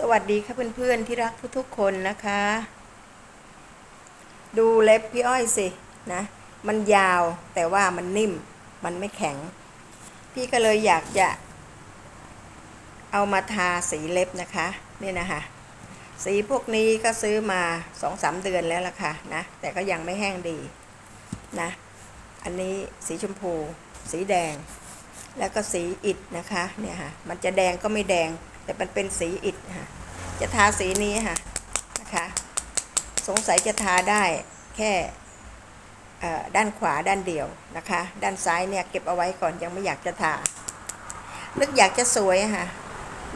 สวัสดีค่ะเพื่อนๆที่รักทุกๆคนนะคะ ดูเล็บพี่อ้อยสินะมันยาวแต่ว่ามันนิ่ม มันไม่แข็ง พี่ก็เลยอยากจะเอามาทาสีเล็บนะคะนี่นะคะสีพวกนี้ก็ซื้อมาสองสามเดือนแล้วล่ะค่ะนะแต่ก็ยังไม่แห้งดีนะอันนี้สีชมพู สีแดง แล้วก็สีอิฐนะคะเนี่ยค่ะมันจะแดงก็ไม่แดง แต่มันเป็นสีอิฐค่ะ จะทาสีนี้ค่ะนะคะ สงสัยจะทาได้แค่ด้านขวาด้านเดียวนะคะ ด้านซ้ายเนี่ยเก็บเอาไว้ก่อนยังไม่อยากจะทา นึกอยากจะสวยค่ะ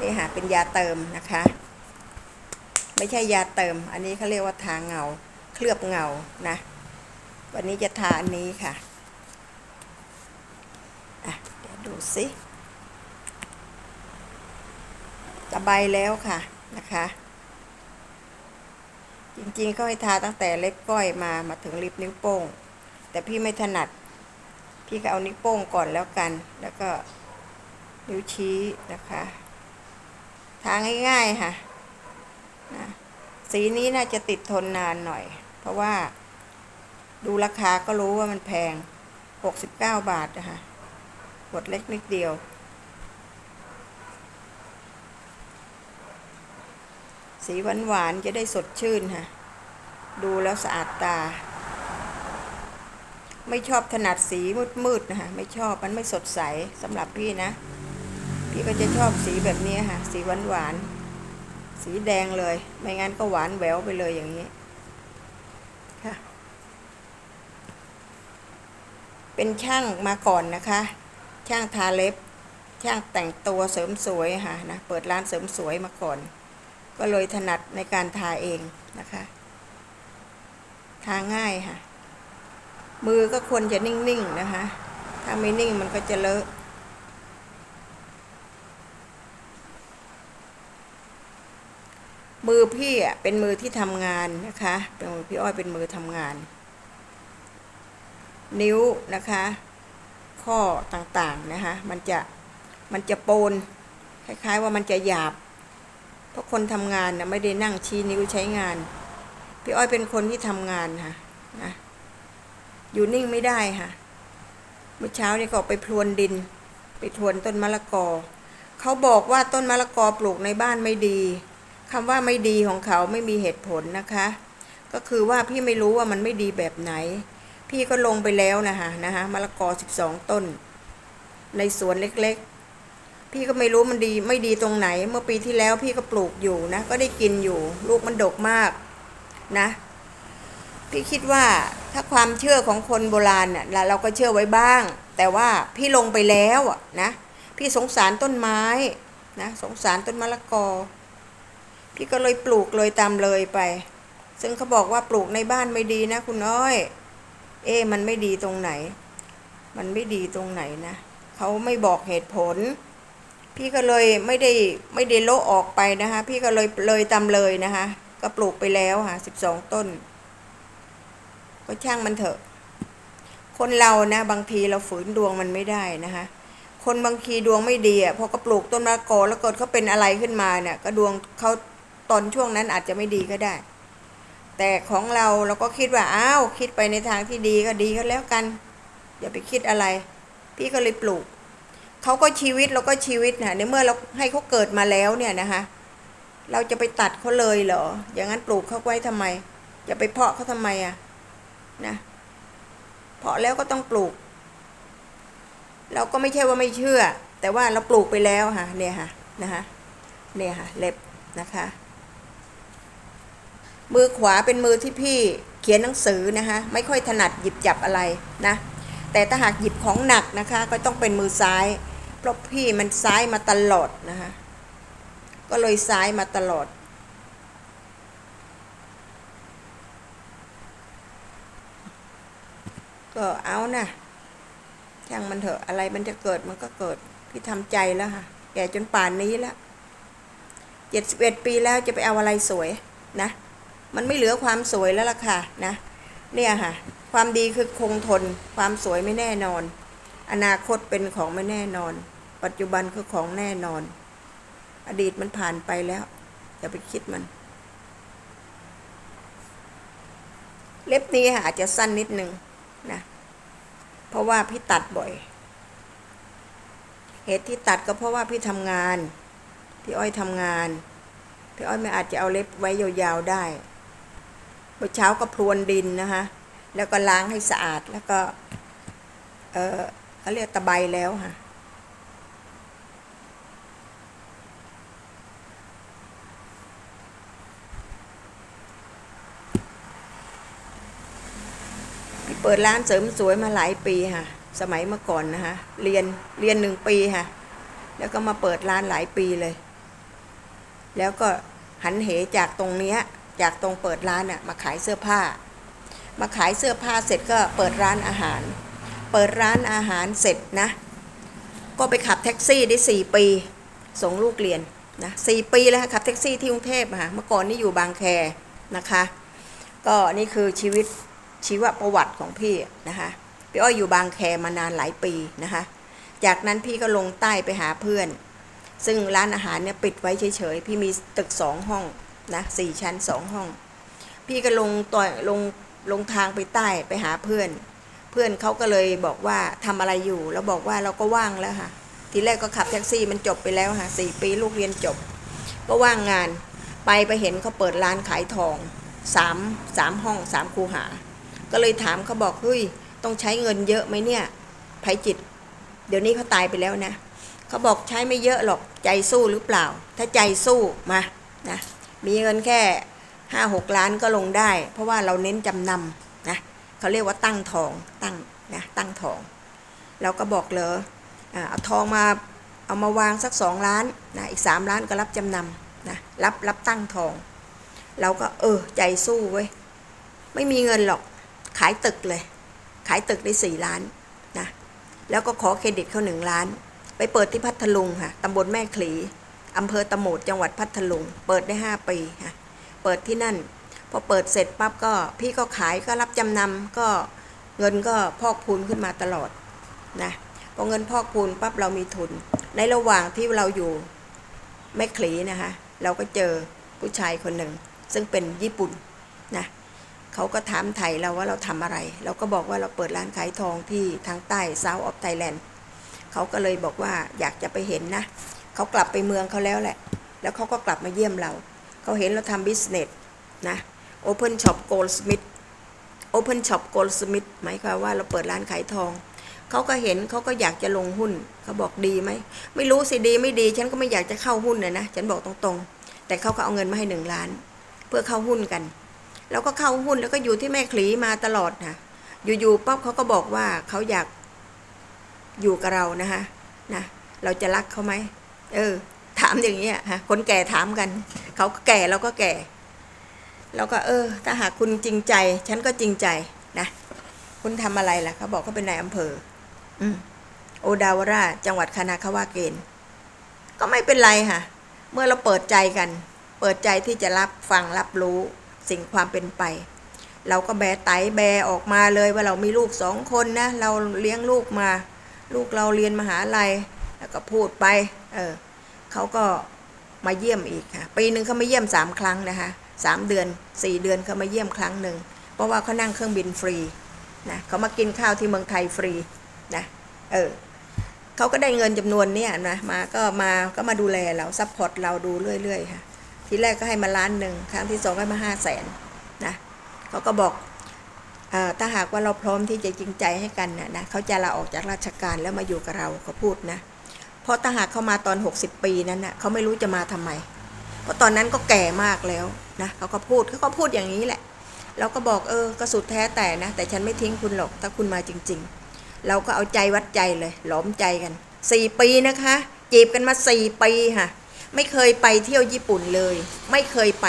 นี่ค่ะเป็นยาเติมนะคะ ไม่ใช่ยาเติม อันนี้เขาเรียกว่าทาเงาเคลือบเงานะ วันนี้จะทาอันนี้ค่ะอะเดี๋ยวดูสิ ตะไบแล้วค่ะนะคะ จริงๆเขาให้ทาตั้งแต่เล็บก้อยมามาถึงริบนิ้วโป้ง แต่พี่ไม่ถนัด พี่ก็เอานิ้วโป้งก่อนแล้วกัน แล้วก็นิ้วชี้นะคะ ทาง่ายๆค่ะนะสีนี้น่าจะติดทนนานหน่อย เพราะว่าดูราคาก็รู้ว่ามันแพง 69 บาทนะคะขวดเล็กนิดเดียว สีหวานหวานจะได้สดชื่นค่ะ ดูแล้วสะอาดตา ไม่ชอบถนัดสีมืดๆนะคะไม่ชอบมันไม่สดใสสำหรับพี่นะ พี่ก็จะชอบสีแบบนี้ค่ะ สีหวานหวานสีแดงเลย ไม่งั้นก็หวานแหววไปเลยอย่างนี้ค่ะเป็นช่างมาก่อนนะคะ ช่างทาเล็บช่างแต่งตัวเสริมสวยค่ะนะ เปิดร้านเสริมสวยมาก่อน ก็เลยถนัดในการทาเองนะคะ ทาง่ายค่ะ มือก็ควรจะนิ่งๆนะคะ ถ้าไม่นิ่งมันก็จะเลอะมือพี่อะเป็นมือที่ทำงานนะคะเป็นมือพี่อ้อยเป็นมือทำงาน นิ้วนะคะ ข้อต่างๆนะคะ มันจะมันจะโปนคล้ายๆว่ามันจะหยาบ เพราะคนทำงานนะไม่ได้นั่งชี้นิ้วใช้งาน พี่อ้อยเป็นคนที่ทำงานค่ะนะอยู่นิ่งไม่ได้ค่ะ เมื่อเช้านี่ก็ไปพรวนดิน ไปทวนต้นมะละกอ เขาบอกว่าต้นมะละกอปลูกในบ้านไม่ดีคำว่าไม่ดีของเขาไม่มีเหตุผลนะคะ ก็คือว่าพี่ไม่รู้ว่ามันไม่ดีแบบไหน พี่ก็ลงไปแล้วนะคะนะคะมะละกอสิบสองต้น ในสวนเล็กๆ พี่ก็ไม่รู้มันดีไม่ดีตรงไหน เมื่อปีที่แล้วพี่ก็ปลูกอยู่นะ ก็ได้กินอยู่ ลูกมันดกมากนะ พี่คิดว่าถ้าความเชื่อของคนโบราณเน่ะเราเราก็เชื่อไว้บ้าง แต่ว่าพี่ลงไปแล้วอะนะพี่สงสารต้นไม้นะสงสารต้นมะละกอ พี่ก็เลยปลูกเลยตามเลยไป ซึ่งเขาบอกว่าปลูกในบ้านไม่ดีนะคุณอ้อย เอ๊มันไม่ดีตรงไหน มันไม่ดีตรงไหนนะเขาไม่บอกเหตุผล พี่ก็เลยไม่ได้ไม่ได้โละออกไปนะคะ พี่ก็เลยเลยตาเลยนะคะ ก็ปลูกไปแล้วค่ะสิบสองต้น ก็ช่างมันเถอะ คนเรานะบางทีเราฝืนดวงมันไม่ได้นะคะ คนบางทีดวงไม่ดีอะพอก็ปลูกต้นมะละกอแล้วเกิดเขาเป็นอะไรขึ้นมาเนี่ยก็ดวงเขาตอนช่วงนั้นอาจจะไม่ดีก็ได้ แต่ของเราเราก็คิดว่าอ้าวคิดไปในทางที่ดีก็ดีก็แล้วกัน อย่าไปคิดอะไร พี่ก็เลยปลูก เขาก็ชีวิตเราก็ชีวิตนะในเมื่อเราให้เขาเกิดมาแล้วเนี่ยนะคะเราจะไปตัดเขาเลยเหรอ อย่างนั้นปลูกเขาไว้ทำไม จะไปเพาะเขาทำไมอะนะ เพาะแล้วก็ต้องปลูก เราก็ไม่ใช่ว่าไม่เชื่อ แต่ว่าเราปลูกไปแล้วค่ะ เนี่ยค่ะนะคะเนี่ยค่ะ เล็บนะคะ มือขวาเป็นมือที่พี่เขียนหนังสือนะคะ ไม่ค่อยถนัดหยิบจับอะไรนะ แต่ถ้าหากหยิบของหนักนะคะ ก็ต้องเป็นมือซ้าย เพราะพี่มันซ้ายมาตลอดนะคะ ก็เลยซ้ายมาตลอด ก็เอานะช่างมันเถอะอะไรมันจะเกิดมันก็เกิด พี่ทำใจแล้วค่ะ แก่จนป่านนี้แล้วเจ็ดสิบเอ็ดปีแล้วจะไปเอาอะไรสวยนะ มันไม่เหลือความสวยแล้วล่ะค่ะนะ เนี่ยค่ะ ความดีคือคงทน ความสวยไม่แน่นอน อนาคตเป็นของไม่แน่นอน ปัจจุบันคือของแน่นอน อดีตมันผ่านไปแล้ว อย่าไปคิดมัน เล็บนี้อาจจะสั้นนิดนึงนะ เพราะว่าพี่ตัดบ่อย เหตุที่ตัดก็เพราะว่าพี่ทำงาน พี่อ้อยทำงาน พี่อ้อยไม่อาจจะเอาเล็บไว้ยาวๆได้เมื่อเช้าก็พรวนดินนะคะแล้วก็ล้างให้สะอาดแล้วก็ เออ เขาเรียกตะไบแล้วค่ะ เปิดร้านเสริมสวยมาหลายปีค่ะ สมัยเมื่อก่อนนะคะเรียนเรียนหนึ่งปีค่ะ แล้วก็มาเปิดร้านหลายปีเลย แล้วก็หันเหจากตรงเนี้ยจากตรงเปิดร้านอะมาขายเสื้อผ้า มาขายเสื้อผ้าเสร็จก็เปิดร้านอาหาร เปิดร้านอาหารเสร็จนะ ก็ไปขับแท็กซี่ได้สี่ปี ส่งลูกเรียนนะสี่ปีแล้วขับแท็กซี่ที่กรุงเทพค่ะเมื่อก่อนนี่อยู่บางแคนะคะ ก็นี่คือชีวิตชีวประวัติของพี่นะคะพี่อ้อยอยู่บางแคมานานหลายปีนะคะ จากนั้นพี่ก็ลงใต้ไปหาเพื่อน ซึ่งร้านอาหารเนี่ยปิดไว้เฉยๆ พี่มีตึกสองห้องนะสี่ชั้นสองห้อง พี่ก็ลงต่อยลงลงทางไปใต้ไปหาเพื่อน เพื่อนเขาก็เลยบอกว่าทำอะไรอยู่แล้วบอกว่าเราก็ว่างแล้วค่ะ ทีแรกก็ขับแท็กซี่มันจบไปแล้วค่ะสี่ปีลูกเรียนจบ ก็ว่างงานไปไปเห็นเขาเปิดร้านขายทองสามสามห้องสามคูหา ก็เลยถามเขาบอกเฮ้ยต้องใช้เงินเยอะไหมเนี่ยไพจิต เดี๋ยวนี้เขาตายไปแล้วนะเขาบอกใช้ไม่เยอะหรอกใจสู้หรือเปล่า ถ้าใจสู้มานะมีเงินแค่ห้าหกล้านก็ลงได้ เพราะว่าเราเน้นจำนำ เขาเรียกว่าตั้งทองตั้งนะตั้งทอง เราก็บอกเลยเอาทองมาเอามาวางสักสองล้านนะอีกสามล้านก็รับจำนำนะรับรับตั้งทอง เราก็เออใจสู้เว้ยไม่มีเงินหรอกขายตึกเลย ขายตึกได้สี่ล้านนะแล้วก็ขอเครดิตเขาหนึ่งล้าน ไปเปิดที่พัทลุงค่ะตำบลแม่ขลีอำเภอตะโหมดจังหวัดพัทลุง เปิดได้ห้าปีค่ะเปิดที่นั่น พอเปิดเสร็จปั๊บก็พี่ก็ขายก็รับจำนำก็เงินก็พอกพูนขึ้นมาตลอดนะพอเงินพอกพูนปั๊บเรามีทุน ในระหว่างที่เราอยู่แม่ขลีนะคะเราก็เจอผู้ชายคนหนึ่ง ซึ่งเป็นญี่ปุ่นนะเขาก็ถามไทยเราว่าเราทำอะไร เราก็บอกว่าเราเปิดร้านขายทองที่ทางใต้ South of Thailand เขาก็เลยบอกว่าอยากจะไปเห็นนะ เขากลับไปเมืองเขาแล้วแหละ แล้วเขาก็กลับมาเยี่ยมเรา เขาเห็นเราทำบิสเนสนะ Open Shop Goldsmith Open Shop Goldsmith หมายความว่าเราเปิดร้านขายทองเขาก็เห็นเขาก็อยากจะลงหุ้นเขาบอกดีไหมไม่รู้สิดีไม่ดี ฉันก็ไม่อยากจะเข้าหุ้นนะนะฉันบอกตรงๆ แต่เขาก็เอาเงินมาให้หนึ่งล้าน เพื่อเข้าหุ้นกันแล้วก็เข้าหุ้นแล้วก็อยู่ที่แม่ขลีมาตลอดนะอยู่ๆปั๊บเขาก็บอกว่าเขาอยากอยู่กับเรานะคะนะเราจะรักเขาไหมเออ ถามอย่างเงี้ยฮะคนแก่ถามกันเขาก็แก่เราก็แก่ เราก็เออ ถ้าหากคุณจริงใจ ฉันก็จริงใจนะ คุณทำอะไรล่ะเขาบอกเขาเป็นนายอำเภอ อืมโอดาวราจังหวัดคานาคาวาเกณฑ์ก็ไม่เป็นไรค่ะ เมื่อเราเปิดใจกัน เปิดใจที่จะรับฟังรับรู้สิ่งความเป็นไป เราก็แบไตแบออกมาเลยว่าเรามีลูกสองคนนะ เราเลี้ยงลูกมา ลูกเราเรียนมหาลัย แล้วก็พูดไป เออเขาก็มาเยี่ยมอีกค่ะ ปีหนึ่งเขามาเยี่ยมสามครั้งนะคะ สามเดือนสี่เดือนเขามาเยี่ยมครั้งหนึ่ง เพราะว่าเขานั่งเครื่องบินฟรีนะเขามากินข้าวที่เมืองไทยฟรีนะเออเขาก็ได้เงินจำนวนเนี้ยนะมาก็มาก็มาดูแลเราซัพพอร์ตเราดูเรื่อยๆค่ะทีแรกก็ให้มาล้านหนึ่งครั้งที่สองก็มาห้าแสนนะเขาก็บอกอถ้าหากว่าเราพร้อมที่จะจริงใจให้กันนะนะเขาจะลาออกจากราชการแล้วมาอยู่กับเราเขาพูดนะเพราะถ้าหากเขามาตอน 60 ปีนั้นนะเขาไม่รู้จะมาทำไม เพราะตอนนั้นก็แก่มากแล้ว นะเขาก็พูดเขาก็พูดอย่างนี้แหละเราก็บอกเออก็สุดแท้แต่นะ แต่ฉันไม่ทิ้งคุณหรอกถ้าคุณมาจริง ๆ เราก็เอาใจวัดใจเลยหลอมใจกันสี่ปีนะคะ จีบกันมาสี่ปีค่ะ ไม่เคยไปเที่ยวญี่ปุ่นเลย ไม่เคยไป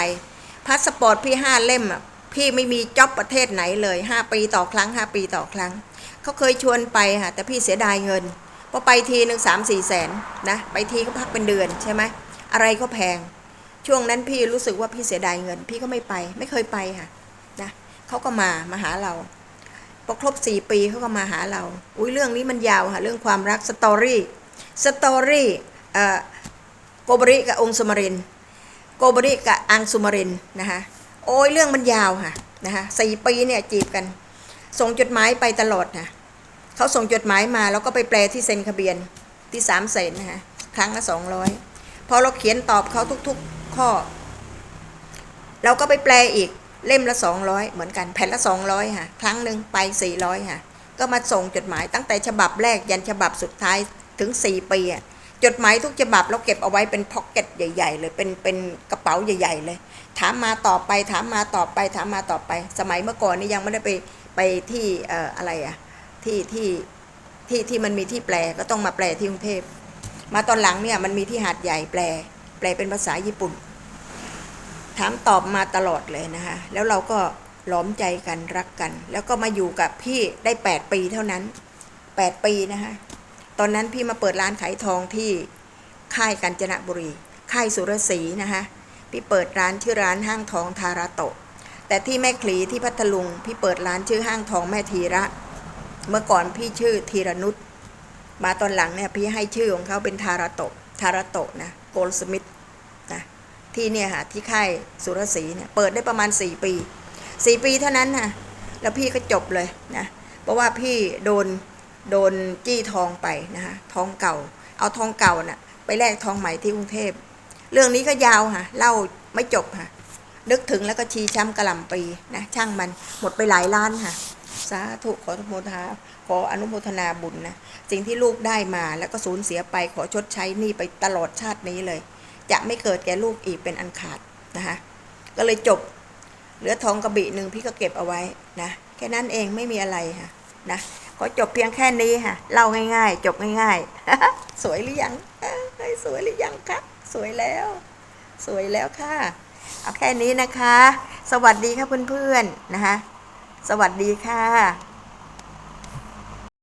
พาสปอร์ตพี่ห้าเล่มอะพี่ไม่มีจ็อบประเทศไหนเลยห้าปีต่อครั้งห้าปีต่อครั้งเขาเคยชวนไปค่ะแต่พี่เสียดายเงินพอไปทีหนึ่งสามสี่แสนนะไปทีก็พักเป็นเดือนใช่ไหมอะไรก็แพง ช่วงนั้นพี่รู้สึกว่าพี่เสียดายเงิน พี่ก็ไม่ไป ไม่เคยไปค่ะนะเขาก็มามาหาเราพอครบสี่ปีเขาก็มาหาเรา อุ้ยเรื่องนี้มันยาวค่ะ เรื่องความรักสตอรี่สตอรี่เอ่อโกบริกับองค์สมรินโกบริกับอังสุมารินนะคะโอ้ยเรื่องมันยาวค่ะนะคะสี่ปีเนี่ยจีบกัน ส่งจดหมายไปตลอดนะเขาส่งจดหมายมาแล้วก็ไปแปลที่เซ็นทะเบียนที่สามเซนนะคะครั้งละสองร้อยพอเราเขียนตอบเขาทุกๆ ข้อ เราก็ไปแปลอีกเล่มละสองร้อยเหมือนกันแผ่นละสองร้อยค่ะครั้งหนึ่งไปสี่ร้อยค่ะก็มาส่งจดหมายตั้งแต่ฉบับแรกยันฉบับสุดท้ายถึงสี่ปีอะจดหมายทุกฉบับเราเก็บเอาไว้เป็นพ็อกเก็ตใหญ่ ๆ เลยเป็นเป็นกระเป๋าใหญ่ ๆ เลย ถามมาต่อไปถามมาต่อไปถามมาต่อไป สมัยเมื่อก่อนนี่ยังไม่ได้ไปไปที่เอ่ออะไรอะที่ที่ที่ที่มันมีที่แปลก็ต้องมาแปลที่กรุงเทพมาตอนหลังเนี่ยมันมีที่หาดใหญ่แปล ปลเป็นภาษาญี่ปุ่น ถามตอบมาตลอดเลยนะคะ แล้วเราก็หล้อมใจกันรักกัน แล้วก็มาอยู่กับพี่ได้ 8 ปีเท่านั้น 8 ปีนะคะตอนนั้นพี่มาเปิดร้านขายทองที่ค่ายกาญจนบุรี ค่ายสุรศรีนะคะพี่เปิดร้านชื่อร้านห้างทองทาราโตะ แต่ที่แม่คลีที่พัทลุง พี่เปิดร้านชื่อห้างทองแม่ธีระ เมื่อก่อนพี่ชื่อธีรนุชมาตอนหลังเนี่ยพี่ให้ชื่อของเขาเป็นทาราโตะทาราโตะนะโกลสมิธ ที่เนี่ยค่ะที่ค่ายสุรศรีเนี่ยเปิดได้ประมาณ 4 ปี 4 ปีเท่านั้นค่ะแล้วพี่ก็จบเลยนะเพราะว่าพี่โดนโดนจี้ทองไปนะคะทองเก่า เอาทองเก่าน่ะไปแลกทองใหม่ที่กรุงเทพ เรื่องนี้ก็ยาวค่ะเล่าไม่จบค่ะนึกถึงแล้วก็ชีช้ำกระลำปีนะช่างมันหมดไปหลายล้านค่ะสาธุขออนุโมทนาขออนุโมทนาบุญนะสิ่งที่ลูกได้มาแล้วก็สูญเสียไปขอชดใช้นี้ไปตลอดชาตินี้เลย จะไม่เกิดแก่ลูกอีกเป็นอันขาดนะคะก็เลยจบ เหลือทองกระบี่หนึ่งพี่ก็เก็บเอาไว้นะแค่นั้นเองไม่มีอะไรค่ะนะขอจบเพียงแค่นี้ค่ะเล่าง่าย ๆ จบง่ายๆ สวยหรือยังสวยหรือยังคะสวยแล้ว สวยแล้วค่ะเอาแค่นี้นะคะ สวัสดีค่ะเพื่อนๆนะคะสวัสดีค่ะ